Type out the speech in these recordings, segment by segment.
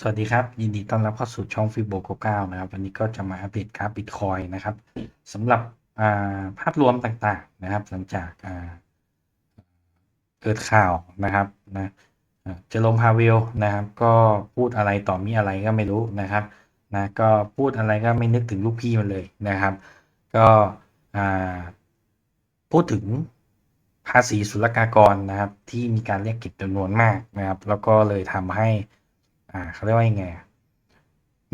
สวัสดีครับ ยินดีต้อนรับเข้าสู่ช่องฟิโบโกเก้านะครับ วันนี้ก็จะมาอัปเดตกราฟบิตคอยนะครับสำหรับาภาพรวมต่างๆนะครับ หลังจากเกิดข่าวนะครับนะเจอโรมพาเวลนะครับ ก็พูดอะไรต่อมีอะไรก็ไม่รู้นะครับนะก็พูดอะไรก็ไม่นึกถึงลูกพี่มันเลยนะครับ ก็พูดถึงภาษีศุลกากรนะครับ ที่มีการเรียกเก็บจำนวนมากนะครับ แล้วก็เลยทำให้ อ่าเขาเรียกว่ายังไง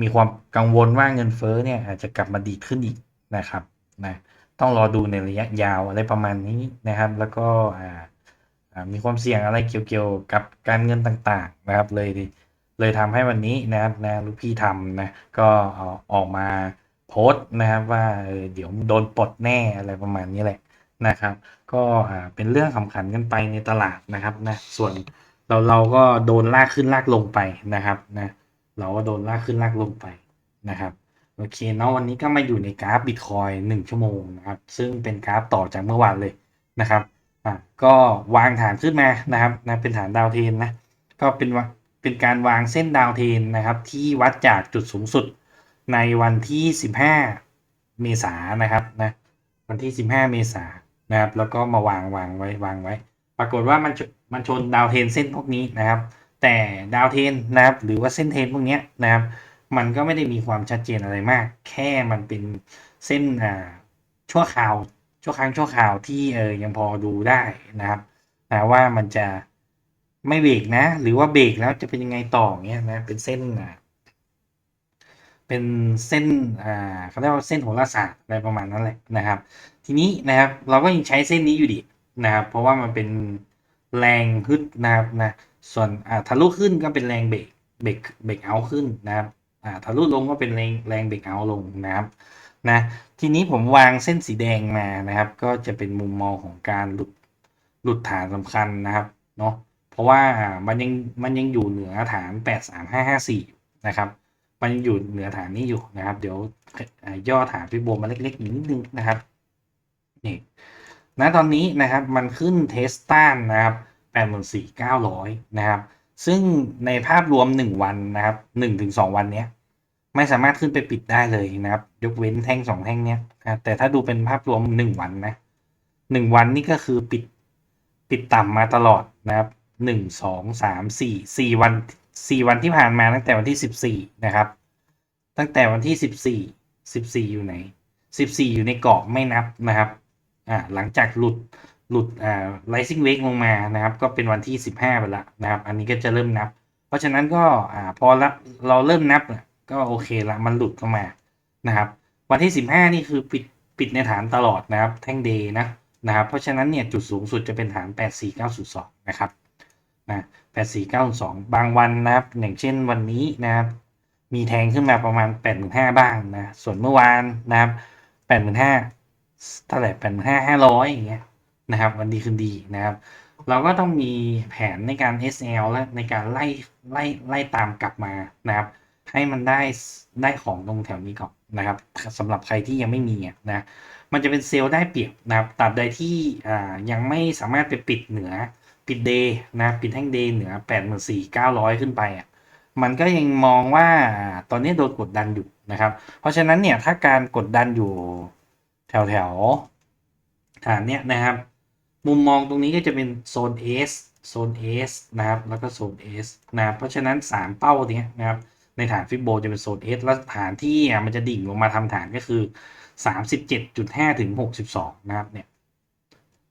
มีความกังวลว่าเงินเฟ้อเนี่ยอาจจะกลับมาดีขึ้นอีกนะครับนะต้องรอดูในระยะยาวอะไรประมาณนี้นะครับ แล้วก็อ่ามีความเสี่ยงอะไรเกี่ยวๆกับการเงินต่างๆนะครับ เลยเลยทำให้วันนี้นะครับนะลูกพี่ทำนะก็เอาออกมาโพสต์นะครับว่าเออเดี๋ยวโดนปลดแน่อะไรประมาณนี้แหละนะครับ ก็อ่าเป็นเรื่องสำคัญกันไปในตลาดนะครับนะส่วน เราเราก็โดนลากขึ้นลากลงไปนะครับนะเราก็โดนลากขึ้นลากลงไปนะครับโอเคเนาะวันนี้ก็มาอยู่ในกราฟบิตคอยหนึ่งชั่วโมงนะครับซึ่งเป็นกราฟต่อจากเมื่อวานเลยนะครับอะก็วางฐานขึ้นมานะครับนะเป็นฐานดาวเทนนะก็เป็นวะเป็นการวางเส้นดาวเทนนะครับ ที่วัดจากจุดสูงสุดในวันที่ 15 เมษายนนะครับนะวันที่ 15 เมษายนนะครับ แล้วก็มาวางวางไว้วางไว้ ปรากฏว่ามันมันชนดาวเทนเส้นพวกนี้นะครับ แต่ดาวเทนนะครับ หรือว่าเส้นเทนพวกนี้นะครับ มันก็ไม่ได้มีความชัดเจนอะไรมาก แค่มันเป็นเส้นอ่าชั่วคราวชั่วครั้งชั่วคราวที่เออยังพอดูได้นะครับนะว่ามันจะไม่เบรกนะ หรือว่าเบรกแล้วจะเป็นยังไงต่อเงี้ยนะเป็นเส้นอ่าเป็นเส้นอ่าเขาเรียกว่าเส้นโหราศาสตร์อะไรประมาณนั้นแหละนะครับ ทีนี้นะครับเราก็ยังใช้เส้นนี้อยู่ดี นะครับ เพราะว่ามันเป็นแรงฮึดนนะครับนะ ส่วนอ่าทะลุขึ้นก็เป็นแรงเบรกเบรกเบรกเอาขึ้นนะครับอ่าทะลุลงก็เป็นแรงแรงเบรกเอาลงนะครับนะทีนี้ผมวางเส้นสีแดงมานะครับ ก็จะเป็นมุมมองของการหลุดหลุดฐานสำคัญนะครับเนาะเพราะว่ามันยังมันยังอยู่เหนือฐาน 83554 นะครับ มันยังอยู่เหนือฐานนี้อยู่นะครับ เดี๋ยวย่อฐานพี่โบมาเล็กๆนิดนึงนะครับนี่ ณตอนนี้นะครับมันขึ้นเทสต้านนะครับ84,900นะครับ ซึ่งในภาพรวม1วันนะครับ1-2วันเนี้ยไม่สามารถขึ้นไปปิดได้เลยนะครับ ยกเว้นแท่งสองแท่งเนี้ยนะแต่ถ้าดูเป็นภาพรวม1วันนะ1วันนี่ก็คือปิดปิดต่ำมาตลอดนะครับ1 2 3 4 4วัน4วันที่ผ่านมาตั้งแต่วันที่14นะครับ ตั้งแต่วันที่14 14อยู่ไหน14อยู่ในกรอบไม่นับนะครับ อ่าหลังจากหลุดหลุดอ่า rising wave ลงมานะครับ ก็เป็นวันที่ 15 ไปแล้วนะครับ อันนี้ก็จะเริ่มนับ เพราะฉะนั้นก็อ่าพอละเราเริ่มนับก็โอเคละมันหลุดเข้ามานะครับ วันที่ 15 นี่คือปิดปิดในฐานตลอดนะครับ แท่งเดย์นะนะครับ เพราะฉะนั้นเนี่ยจุดสูงสุดจะเป็นฐาน 84902 นะครับนะ84902 บางวันนะครับอย่างเช่นวันนี้นะครับ มีแทงขึ้นมาประมาณ 85,000บ้างนะ ส่วนเมื่อวานนะครับ 85,000 เท่าไหร่แปดห้าห้าร้อยอย่างเงี้ยนะครับ วันดีคืนดีนะครับ เราก็ต้องมีแผนในการ SL และในการไล่ไล่ไล่ตามกลับมานะครับ ให้มันได้ได้ของตรงแถวนี้ก่อนนะครับสำหรับใครที่ยังไม่มีนะมันจะเป็นเซลล์ได้เปรียบนะครับตัดใดที่อ่ายังไม่สามารถไปปิดเหนือปิดเดย์นะปิดแท่งเดย์เหนือแปดหมื่นสี่เก้าร้อยขึ้นไปอะมันก็ยังมองว่าตอนนี้โดนกดดันอยู่นะครับ เพราะฉะนั้นเนี่ยถ้าการกดดันอยู่ แถวแถวฐานเนี้ยนะครับ มุมมองตรงนี้ก็จะเป็นโซน S โซน S นะครับ แล้วก็โซน S นะครับเพราะฉะนั้น 3 เป้าเนี้ยนะครับ ในฐานฟิโบจะเป็นโซน S แล้วฐานที่มันจะดิ่งลงมาทำฐานก็คือ 37.5 ถึง 62 นะครับเนี่ย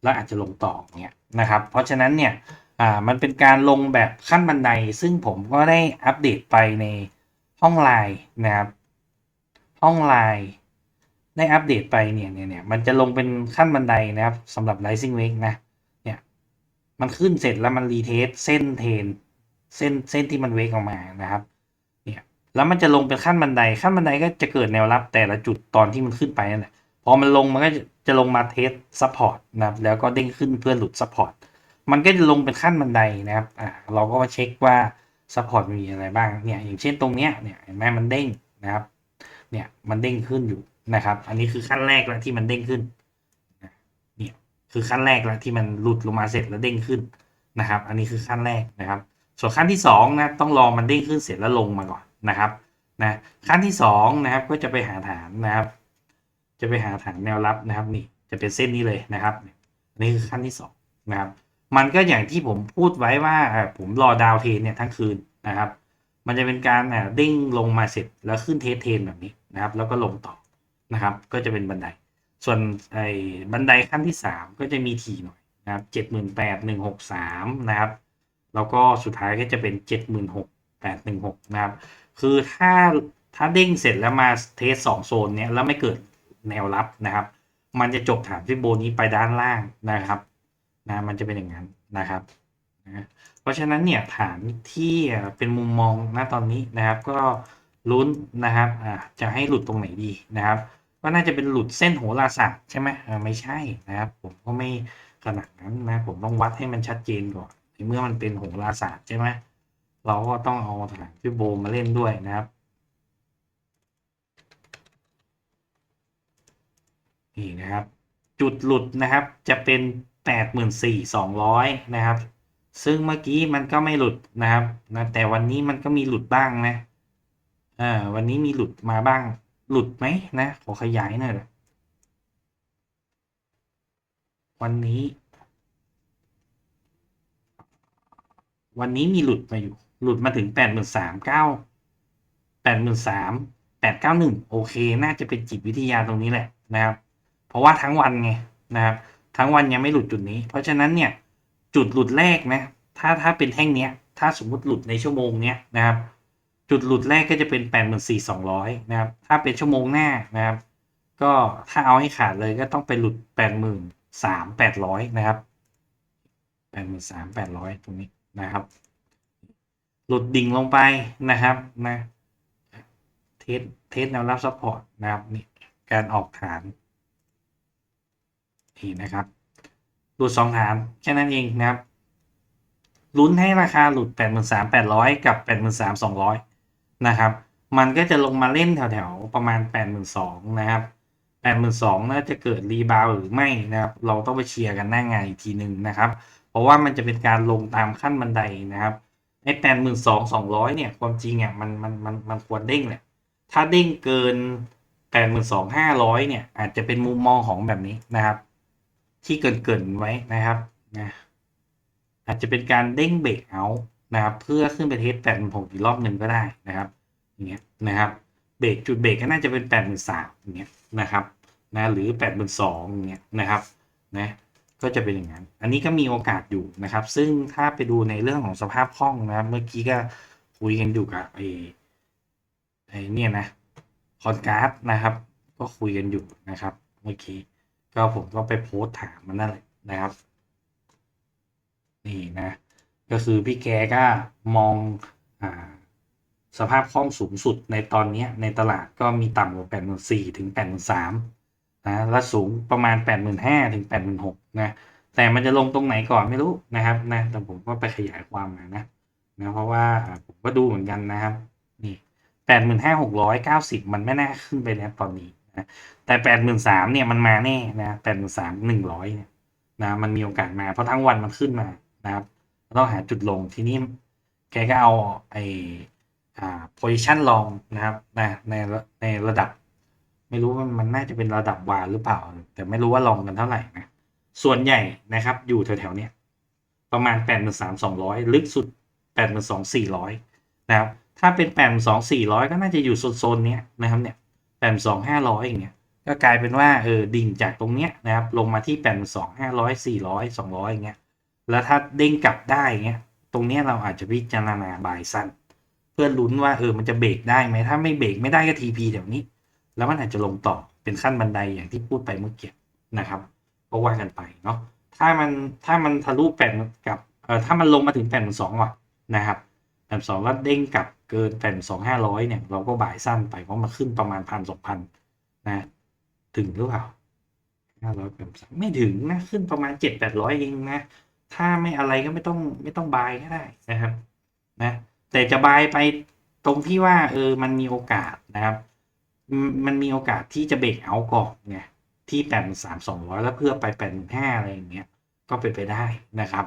แล้วอาจจะลงต่อเนี้ยนะครับ เพราะฉะนั้นเนี่ยอ่ามันเป็นการลงแบบขั้นบันได ซึ่งผมก็ได้อัปเดตไปในห้องไลน์นะครับ ห้องไลน์ ได้อัปเดตไปเนี่ยเนี่ยเนี่ยมันจะลงเป็นขั้นบันไดนะครับสำหรับ rising wave นะเนี่ยมันขึ้นเสร็จแล้วมันรีเทสเส้นเทนเส้นเส้นที่มันเวกออกมานะครับเนี่ยแล้วมันจะลงเป็นขั้นบันไดขั้นบันไดก็จะเกิดแนวรับแต่ละจุดตอนที่มันขึ้นไปนั่นแหละพอมันลงมันก็จะลงมาเทสซัพพอร์ตนะครับแล้วก็เด้งขึ้นเพื่อหลุดซัพพอร์ตมันก็จะลงเป็นขั้นบันไดนะครับอ่าเราก็มาเช็คว่าซัพพอร์ตมีอะไรบ้างเนี่ยอย่างเช่นตรงเนี้ยเนี่ยเห็นไหมมันเด้งนะครับเนี่ยมันเด้งขึ้นอยู่ นะครับ อันนี้คือขั้นแรกแล้วที่มันเด้งขึ้นเนี่ยคือขั้นแรกแล้วที่มันหลุดลงมาเสร็จแล้วเด้งขึ้นนะครับ อันนี้คือขั้นแรกนะครับ ส่วนขั้นที่สองนะต้องรอมันเด้งขึ้นเสร็จแล้วลงมาก่อนนะครับนะขั้นที่สองนะครับก็จะไปหาฐานนะครับ จะไปหาฐานแนวรับนะครับนี่จะเป็นเส้นนี้เลยนะครับนี่คือขั้นที่สองนะครับ มันก็อย่างที่ผมพูดไว้ว่าผมรอดาวเทนเนี่ยทั้งคืนนะครับ มันจะเป็นการเด้งลงมาเสร็จแล้วขึ้นเทสเทนแบบนี้นะครับ แล้วก็ลงต่อ นะครับ ก็จะเป็นบันได ส่วนไอ้บันไดขั้นที่สามก็จะมีถี่หน่อยนะครับเจ็ดหมื่นแปดหนึ่งหกสามนะครับ แล้วก็สุดท้ายก็จะเป็นเจ็ดหมื่นหกแปดหนึ่งหกนะครับ คือถ้าถ้าเด้งเสร็จแล้วมาเทสสองโซนเนี้ยแล้วไม่เกิดแนวรับนะครับ มันจะจบฐานฟิโบนี้ไปด้านล่างนะครับนะมันจะเป็นอย่างนั้นนะครับนะเพราะฉะนั้นเนี่ยฐานที่เป็นมุมมองณตอนนี้นะครับ ก็ลุ้นนะครับอ่าจะให้หลุดตรงไหนดีนะครับ ก็น่าจะเป็นหลุดเส้นโหราศาสตร์ใช่ไหมอ่าไม่ใช่นะครับ ผมก็ไม่ขนาดนั้นนะ ผมต้องวัดให้มันชัดเจนก่อนในเมื่อมันเป็นโหราศาสตร์ใช่ไหมเราก็ต้องเอาฐานฟิโบมาเล่นด้วยนะครับนี่นะครับ จุดหลุดนะครับจะเป็นแปดหมื่นสี่สองร้อยนะครับ ซึ่งเมื่อกี้มันก็ไม่หลุดนะครับนะแต่วันนี้มันก็มีหลุดบ้างนะอ่าวันนี้มีหลุดมาบ้าง หลุดไหมนะ ขอขยายหน่อยวันนี้ วันนี้มีหลุดมาอยู่ หลุดมาถึงแปดหมื่นสามเก้าแปดหมื่นสามแปดเก้าหนึ่งโอเค น่าจะเป็นจิตวิทยาตรงนี้แหละนะครับ เพราะว่าทั้งวันไงนะครับ ทั้งวันยังไม่หลุดจุดนี้ เพราะฉะนั้นเนี่ยจุดหลุดแรกนะ ถ้าถ้าเป็นแท่งเนี้ย ถ้าสมมุติหลุดในชั่วโมงเนี้ยนะครับ จุดหลุดแรกก็จะเป็นแปดหมื่นสี่สองร้อยนะครับ ถ้าเป็นชั่วโมงหน้านะครับ ก็ถ้าเอาให้ขาดเลยก็ต้องไปหลุดแปดหมื่นสามแปดร้อยนะครับแปดหมื่นสามแปดร้อยตรงนี้นะครับ หลุดดิ่งลงไปนะครับนะเทสเทสแนวรับซัพพอร์ตนะครับนี่การออกฐานนี่นะครับ หลุดสองฐานแค่นั้นเองนะครับลุ้นให้ราคาหลุด 83,800 กับ 83,200 นะครับ มันก็จะลงมาเล่นแถวๆประมาณ 82,000นะครับ82,000น่าจะเกิดรีบาวหรือไม่นะครับ เราต้องไปเชียร์กันหน้างานอีกทีหนึ่งนะครับ เพราะว่ามันจะเป็นการลงตามขั้นบันไดนะครับไอ้82,200เนี่ยความจริงอะมันมันมันมันควรเด้งแหละถ้าเด้งเกิน82,500เนี่ยอาจจะเป็นมุมมองของแบบนี้นะครับ ที่เกินๆไว้นะครับนะอาจจะเป็นการเด้งเบรกเอา นะครับ เพื่อขึ้นไปเทสแปดหกอีกรอบหนึ่งก็ได้นะครับอย่างเงี้ยนะครับเบรกจุดเบรกก็น่าจะเป็นแปดหมื่นสามอย่างเงี้ยนะครับนะหรือแปดหมื่นสองอย่างเงี้ยนะครับนะก็จะเป็นอย่างนั้น อันนี้ก็มีโอกาสอยู่นะครับ ซึ่งถ้าไปดูในเรื่องของสภาพคล่องนะครับ เมื่อกี้ก็คุยกันอยู่กับไอ้ไอ้เนี่ยนะคอนการ์ดนะครับ ก็คุยกันอยู่นะครับ เมื่อกี้ก็ผมก็ไปโพสต์ถามมันนั่นแหละนะครับ นี่นะ ก็คือพี่แกก็มองอสภาพคล่องสูงสุดในตอนนี้ในตลาดก็มีต่ำกว่าแปดหมื่นสี่ถึงแปดหมื่นสามนะและสูงประมาณแปดหมื่นห้าถึงแปดหมื่นหกนะแต่มันจะลงตรงไหนก่อนไม่รู้นะครับนะแต่ผมก็ไปขยายความมานะนะเพราะว่าผมก็ดูเหมือนกันนะครับนี่แปดหมื่นห้าหกร้อยเก้าสิบมันไม่น่าขึ้นไปแล้วตอนนี้นะแต่แปดหมื่นสามเนี่ยมันมาแน่นะแปดหมื่นสามหนึ่งร้อยเนี่ยนะมันมีโอกาสมาเพราะทั้งวันมันขึ้นมานะครับ ต้องหาจุดลงทีนี้แกก็เอาไออ่า position ลองนะครับนะในในระดับ ไม่รู้ว่ามันน่าจะเป็นระดับวาหรือเปล่า แต่ไม่รู้ว่าลองกันเท่าไหร่นะส่วนใหญ่นะครับ อยู่แถวๆเนี้ยประมาณแปดหมื่นสามสองร้อยลึกสุดแปดหมื่นสองสี่ร้อยนะครับ ถ้าเป็นแปดหมื่นสองสี่ร้อยก็น่าจะอยู่โซนๆเนี้ยนะครับเนี่ยแปดสองห้าร้อยอย่างเงี้ยก็กลายเป็นว่าเออดิ่งจากตรงเนี้ยนะครับลงมาที่แปดสองห้าร้อยสี่ร้อยสองร้อยอย่างเงี้ย แล้วถ้าเด้งกลับได้เงี้ย ตรงเนี้ยเราอาจจะพิจารณาบายสั้น เพื่อลุ้นว่าเออมันจะเบรกได้ไหมถ้าไม่เบรกไม่ได้ก็ทีพีแถวนี้ แล้วมันอาจจะลงต่อเป็นขั้นบันไดอย่างที่พูดไปเมื่อกี้นะครับก็ว่ากันไปเนาะถ้ามันถ้ามันทะลุแปดกับเออถ้ามันลงมาถึงแปดสองว่ะนะครับแปดสองแล้วเด้งกลับเกินแปดสองห้าร้อยเนี่ยเราก็บ่ายสั้นไปเพราะมันขึ้นประมาณพันสองพันนะถึงหรือเปล่าห้าร้อยแปดสามไม่ถึงนะ ขึ้นประมาณเจ็ดแปดร้อยเองนะ ถ้าไม่อะไรก็ไม่ต้องไม่ต้องบายก็ได้นะครับนะแต่จะบายไปตรงที่ว่าเออมันมีโอกาสนะครับ มันมีโอกาสที่จะเบรกเอาก่อนไงที่แปดสามสองร้อยแล้วเพื่อไปแปดห้าอะไรอย่างเงี้ยก็เป็นไปได้นะครับ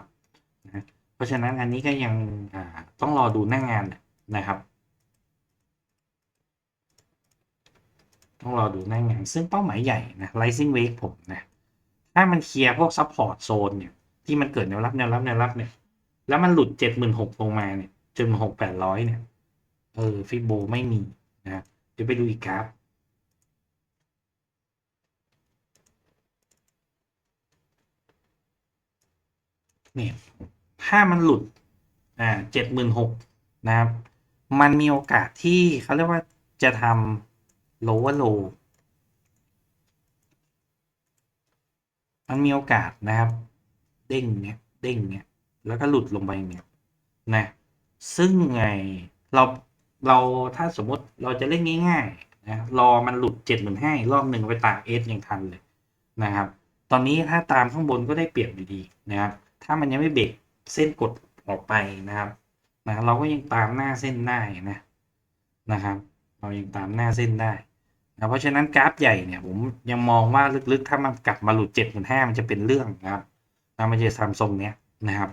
นะเพราะฉะนั้นอันนี้ก็ยังอ่าต้องรอดูหน้างานนะครับ ต้องรอดูหน้างาน ซึ่งเป้าหมายใหญ่นะ rising wave ผมนะ ถ้ามันเคลียร์พวก support zone เนี่ย ที่มันเกิดแนวรับแนวรับแนวรับเนี่ย แล้วมันหลุดเจ็ดหมื่นหกลงมาเนี่ยจนหกแปดร้อยเนี่ย เออฟิโบไม่มีนะเดี๋ยวไปดูอีกกราฟเนี่ยถ้ามันหลุด อ่าเจ็ดหมื่นหกนะครับ มันมีโอกาสที่เขาเรียกว่าจะทำ lower low มันมีโอกาสนะครับ ด้งเนี่ยเด้งเนี่ยแล้วก็หลุดลงไปเนี่ยนะซึ่งไงเราเราถ้าสมมติเราจะเล่นง่ายๆนะรอมันหลุดเจ็ดหมื่นห้ารอบหนึ่งไปตามเอสยังทันเลยนะครับ ตอนนี้ถ้าตามข้างบนก็ได้เปรียบดีๆนะครับ ถ้ามันยังไม่เบรกเส้นกดออกไปนะครับนะเราก็ยังตามหน้าเส้นได้นะนะครับ เรายังตามหน้าเส้นได้นะเพราะฉะนั้นกราฟใหญ่เนี่ยผมยังมองว่าลึกๆ ถ้ามันกลับมาหลุดเจ็ดหมื่นห้ามันจะเป็นเรื่องนะครับ นะมันจะทำทรงเนี้ยนะครับ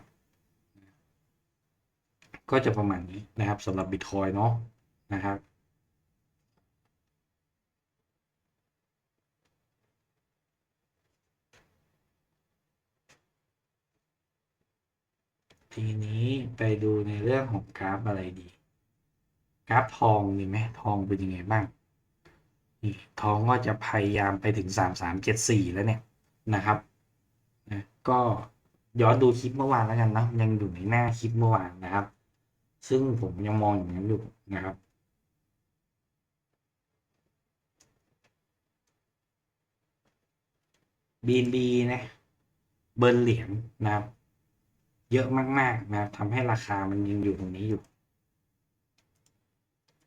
ก็จะประมาณนี้นะครับสำหรับบิตคอยเนาะนะครับทีนี้ไปดูในเรื่องของกราฟอะไรดี กราฟทองดีไหมทองเป็นยังไงบ้างทองก็จะพยายามไปถึงสามสามเจ็ดสี่แล้วเนี่ยนะครับ นะก็ย้อนดูคลิปเมื่อวานแล้วกันนะยังอยู่ในหน้าคลิปเมื่อวานนะครับ ซึ่งผมยังมองอย่างนั้นอยู่นะครับ BNB นะเบิร์นเหรียญนะครับ เยอะมากๆนะครับทำให้ราคามันยังอยู่ตรงนี้อยู่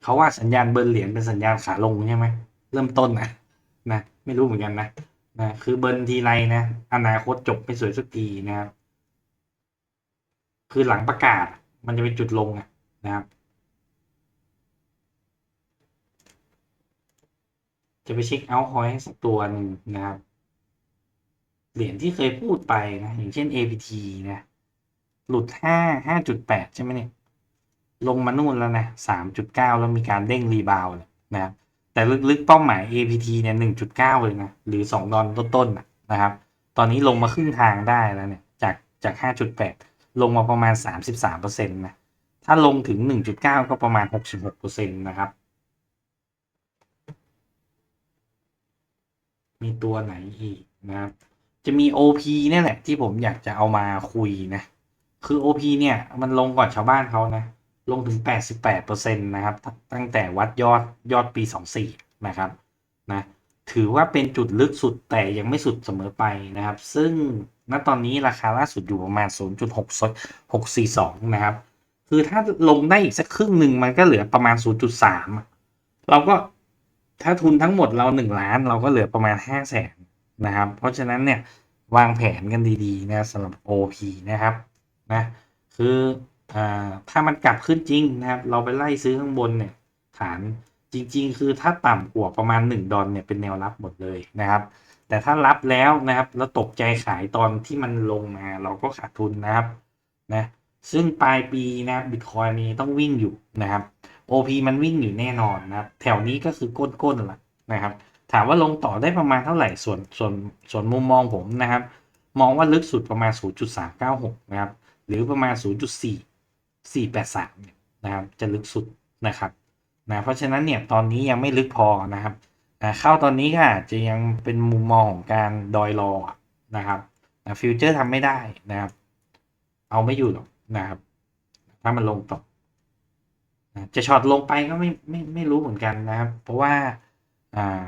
เขาว่าสัญญาณเบิร์นเหรียญเป็นสัญญาณขาลงใช่ไหมเริ่มต้นนะนะ ไม่รู้เหมือนกันนะ นะคือเบิร์นทีไรนะอนาคตจบไม่สวยสักทีนะครับ คือหลังประกาศมันจะเป็นจุดลงอะนะครับ จะไปเช็คเอาท์คอยสักตัวหนึ่งนะครับ เหรียญที่เคยพูดไปนะ อย่างเช่น APT นะ หลุดห้าห้าจุดแปดใช่ไหมเนี่ย ลงมานู่นแล้วนะสามจุดเก้าแล้วมีการเด้งรีบาวนะครับ แต่ลึกๆเป้าหมาย APT เนี่ยหนึ่งจุดเลยนะ หรือสองดอลต้นๆนะนะครับ ตอนนี้ลงมาครึ่งทางได้แล้วเนี่ย จากจากห้าจุดแปดลงมาประมาณสามสิบสามเปอร์เซ็นต์นะ ถ้าลงถึงหนึ่งจุดเก้าก็ประมาณหกสิบหกเปอร์เซ็นต์นะครับ มีตัวไหนอีกนะครับ จะมี OP เนี่ยแหละที่ผมอยากจะเอามาคุยนะ คือ OP เนี่ยมันลงก่อนชาวบ้านเขานะ ลงถึง 88%นะครับ ตั้งแต่วัดยอดยอดปี 24 นะครับนะถือว่าเป็นจุดลึกสุดแต่ยังไม่สุดเสมอไปนะครับ ซึ่งณตอนนี้ราคาล่าสุดอยู่ประมาณ 0.642 นะครับ คือถ้าลงได้อีกสักครึ่งหนึ่งมันก็เหลือประมาณ 0.3 เราก็ถ้าทุนทั้งหมดเรา 1 ล้านเราก็เหลือประมาณ 5 0 0แสนนะครับ เพราะฉะนั้นเนี่ยวางแผนกันดีๆนะสำหรับ OP นะครับนะคือ ถ้ามันกลับขึ้นจริงนะครับ เราไปไล่ซื้อข้างบนเนี่ย ฐานจริง ๆ คือถ้าต่ำกว่าประมาณ 1 ดอลเนี่ยเป็นแนวรับหมดเลยนะครับ แต่ถ้ารับแล้วนะครับ แล้วตกใจขายตอนที่มันลงมาเราก็ขาดทุนนะครับนะซึ่งปลายปีนะบิตคอยนี้ต้องวิ่งอยู่นะครับ OP มันวิ่งอยู่แน่นอนนะครับ แถวนี้ก็คือก้นๆละนะครับ ถามว่าลงต่อได้ประมาณเท่าไหร่ส่วนส่วนส่วนมุมมองผมนะครับ มองว่าลึกสุดประมาณ 0.396 นะครับ หรือประมาณ 4.83เนี่ยนะครับจะลึกสุดนะครับนะเพราะฉะนั้นเนี่ยตอนนี้ยังไม่ลึกพอนะครับนะเข้าตอนนี้ก็อาจะยังเป็นมุมมองของการดอยรอนะครับนะฟิวเจอร์ทำไม่ได้นะครับ เอาไม่อยู่หรอกนะครับ ถ้ามันลงต่อนะจะช็อตลงไปก็ไม่ไม่ไม่รู้เหมือนกันนะครับ เพราะว่าอ่า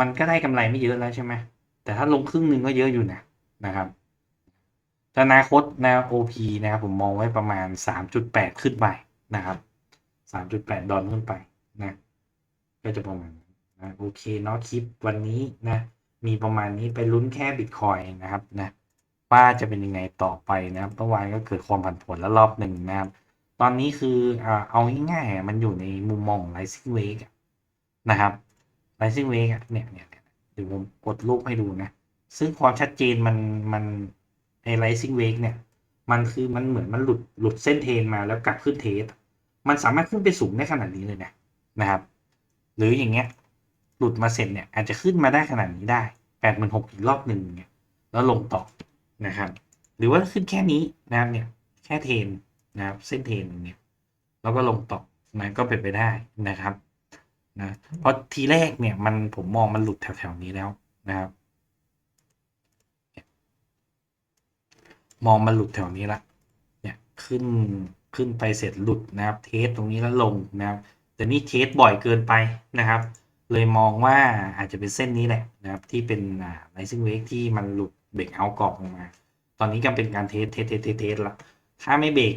มันก็ได้กำไรไม่เยอะแล้วใช่ไหมแต่ถ้าลงครึ่งหนึ่งก็เยอะอยู่นะนะครับ อนาคตแนว OP นะครับผมมองไว้ประมาณ 3.8 ขึ้นไปนะครับ 3.8 ดอลขึ้นไปนะ ก็จะประมาณนั้นนะโอเคเนาะคลิปวันนี้นะ มีประมาณนี้ไปลุ้นแค่บิตคอยนะครับนะว่าจะเป็นยังไงต่อไปนะครับเมื่อวานก็เกิดความผันผวนแล้วรอบหนึ่งนะครับ ตอนนี้คืออ่าเอาง่ายๆมันอยู่ในมุมมองของ rising wave อะนะครับ rising wave อะเนี่ยเนี่ยเนี่ยเดี๋ยวผมกดรูปให้ดูนะ ซึ่งความชัดเจนมันมัน ไอ้ rising wave เนี่ย มันคือมันเหมือนมันหลุดหลุดเส้นเทนมาแล้วกลับขึ้นเทสมันสามารถขึ้นไปสูงได้ขนาดนี้เลยนะนะครับ หรืออย่างเงี้ย หลุดมาเสร็จเนี่ย อาจจะขึ้นมาได้ขนาดนี้ได้แปดหมื่นหกอีกรอบหนึ่งเนี่ยแล้วลงต่อนะครับ หรือว่าขึ้นแค่นี้นะครับเนี่ย แค่เทนนะครับ เส้นเทนเนี่ยแล้วก็ลงต่อนะก็เป็นไปได้นะครับนะเพราะทีแรกเนี่ยมันผมมองมันหลุดแถวๆนี้แล้วนะครับ มองมันหลุดแถวนี้ละเนี่ยขึ้นขึ้นไปเสร็จหลุดนะครับ เทสตรงนี้แล้วลงนะครับ แต่นี่เทสบ่อยเกินไปนะครับ เลยมองว่าอาจจะเป็นเส้นนี้แหละนะครับ ที่เป็นอ่า rising wave ที่มันหลุดเบรกเอากรอบลงมา ตอนนี้ก็เป็นการเทสเทสเทสเทสเทสละถ้าไม่เบรก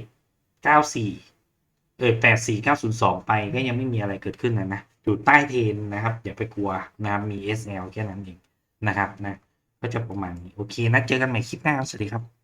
94 เออ84 902 ไปก็ยังไม่มีอะไรเกิดขึ้นนะนะ อยู่ใต้เทนนะครับ อย่าไปกลัวนะครับมี SL แค่นั้นเองนะครับนะ ก็จะประมาณนี้ โอเคนะเจอกันใหม่คลิปหน้าสวัสดีครับ